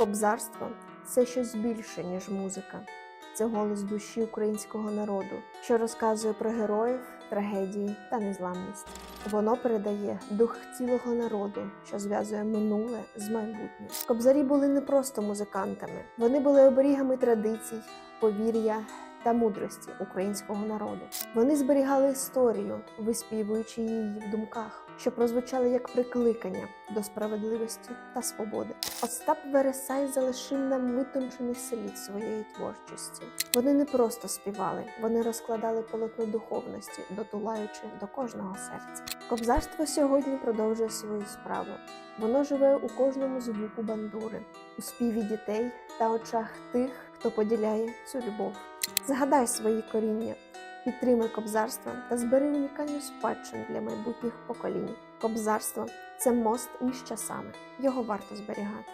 Кобзарство це щось більше, ніж музика. Це голос душі українського народу, що розказує про героїв, трагедії та незламність. Воно передає дух цілого народу, що зв'язує минуле з майбутнім. Кобзарі були не просто музикантами, вони були оберігами традицій, повір'я та мудрості українського народу. Вони зберігали історію, виспівуючи її в думках, що прозвучали як прикликання до справедливості та свободи. Остап Вересай залишив нам витончений слід своєї творчості. Вони не просто співали, вони розкладали полотно духовності, дотулаючи до кожного серця. Кобзарство сьогодні продовжує свою справу. Воно живе у кожному звуку бандури, у співі дітей та очах тих, хто поділяє цю любов. Згадай свої коріння, підтримай кобзарство та збери унікальну спадщину для майбутніх поколінь. Кобзарство це мост між часами. Його варто зберігати.